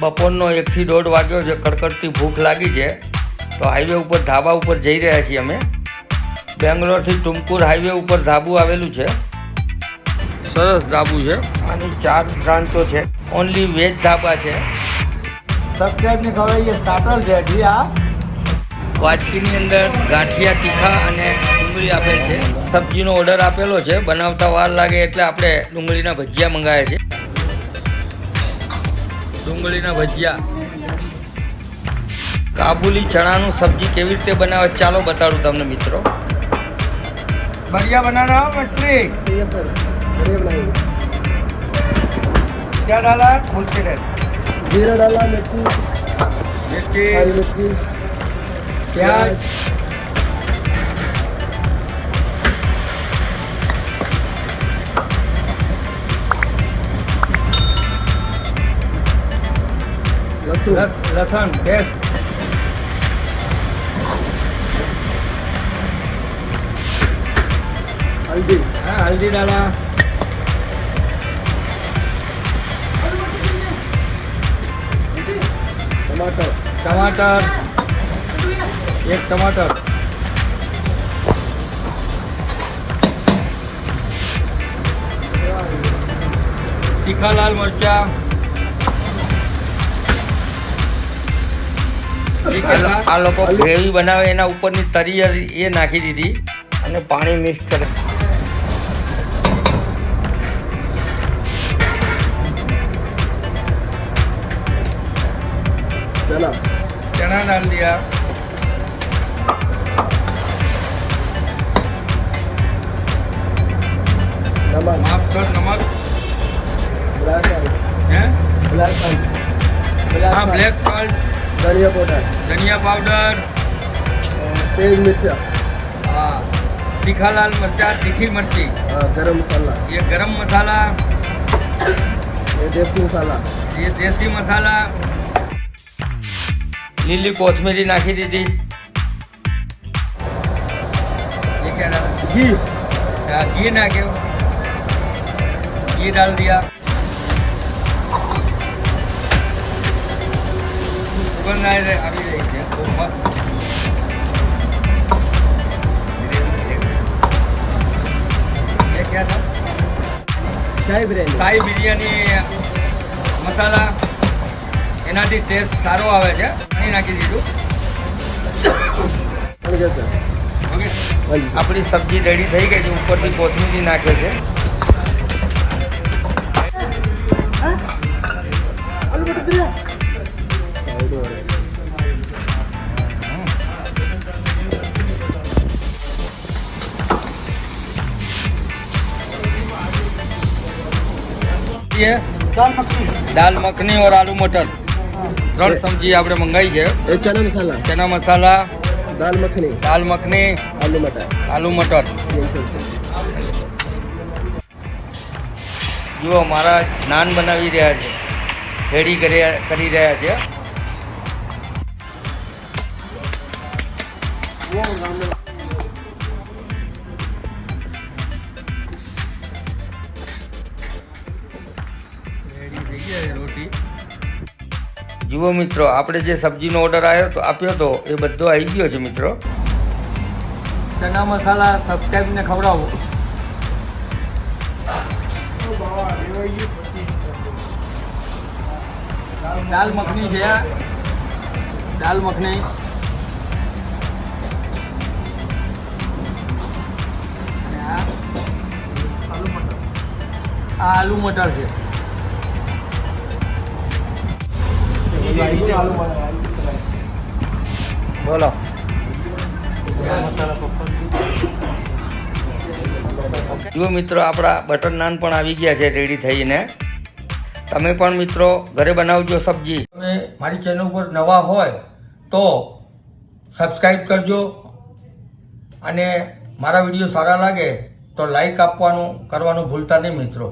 બપોરનો એકથી દોઢ વાગ્યો છે, કડકડતી ભૂખ લાગી છે. તો હાઈવે ઉપર ધાબા ઉપર જઈ રહ્યા છીએ અમે. બેંગ્લોરથી ટુમકુર હાઈવે ઉપર ધાબુ આવેલું છે. સરસ ધાબુ છે. આની ચાર બ્રાન્ચો છે. ઓનલી વેજ ધાબા છે. સબસ્ક્રાઇબ ને ખવડાવીએ સ્ટાર્ટર છે આ વાટકીની અંદર ગાંઠિયા, તીખા અને ડુંગળી આપેલ છે. સબ્જીનો ઓર્ડર આપેલો છે. બનાવતા વાર લાગે એટલે આપણે ડુંગળીના ભજીયા મંગાવ્યા છે. ડુંગળીના ભજીયા કાબુલી ચણાનું સબ્જી કેવી રીતે બનાવે ચાલો બતાડું તમને મિત્રો बढ़िया बनाना हो मछली यस सर बढ़िया बनाएंगे क्या डाला बोलते रहे जीरा डाला मिर्ची मिर्ची हरी मिर्ची प्याज लहसुन लस- लहसुन पेस्ट हल्दी हाँ हल्दी डाला टमाटर टमाटर एक टमाटर तीखा लाल આ લોકો ગ્રેવી બનાવે એના ઉપરની તરી એ નાખી દીધી. અને પાણી મિક્સ કરે. ચણા ડાલ દિયા. માફ કર નમક હા? બ્લેક બ્લેક सॉल्ट है ब्लैक सॉल्ट ब्लैक हाँ सॉल्ट, ब्लैक सॉल्ट धनिया पाउडर धनिया पाउडर तेज मिर्चा हाँ तीखा लाल मरचा तीखी मिर्ची हाँ, गरम मसाला ये गरम मसाला ये देसी मसाला ये देसी मसाला લીલી કોથમીરી નાખી દીધી ये क्या डाला घी हाँ, घी નાખ્યો ઘી डाल दिया સુગંધ આવી રહી છે. બહુ મસ્ત શાહી બિરયાની. મસાલા. એનાથી ટેસ્ટ સારો આવે છે. પાણી નાખી દીધું. આપણી સબ્જી રેડી થઈ ગઈ છે. ઉપરથી કોથમીરી નાખે છે. છીએ. દાલ મખની. ઓર આલુ મટર. ત્રણ સબ્જી આપણે મંગાવી છે. ચના મસાલા. ચના મસાલા દાલ મખની. દાલ મખની આલુ મટર. આલુ મટર. જુઓ મારા નાન બનાવી રહ્યા છે. રેડી કરી રહ્યા છે. જુઓ મિત્રો, આપણે જે સબ્જીનો ઓર્ડર આવ્યો તો આપ્યો તો એ બધો આવી ગયો છે મિત્રો. ચના મસાલા સબસ્ક્રાઈબ ને ખવડાવો. દાલ મખની છે દાલ મખની. આ આલુ મટર છે. બોલો. જુઓ મિત્રો, આપણા બટર નાન પણ આવી ગયા છે રેડી થઈને. તમે પણ મિત્રો, ઘરે બનાવજો સબ્જી. તમે મારી ચેનલ ઉપર નવા હોય તો સબસ્ક્રાઈબ કરજો. અને મારા વીડિયો સારા લાગે તો લાઈક આપવાનું કરવાનું ભૂલતા નહીં મિત્રો.